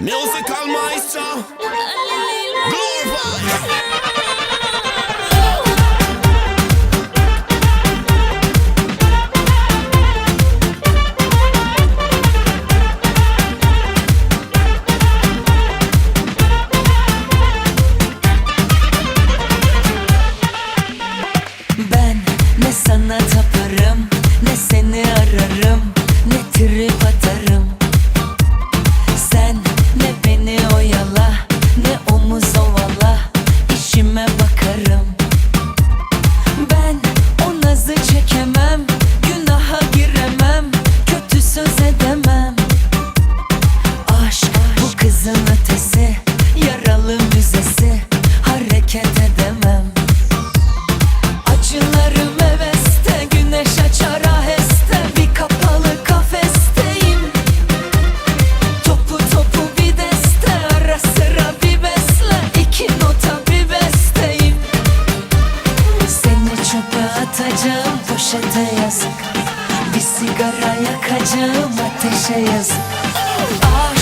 Musical maestro. Glorify. Sigara yakacağım Ateşe yazık. Gidene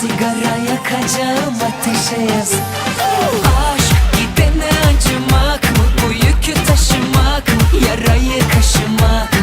Sigara yakacağım ateşe yazık Aşk gidene acımak mı? Bu yükü taşımak mı? Yarayı kaşımak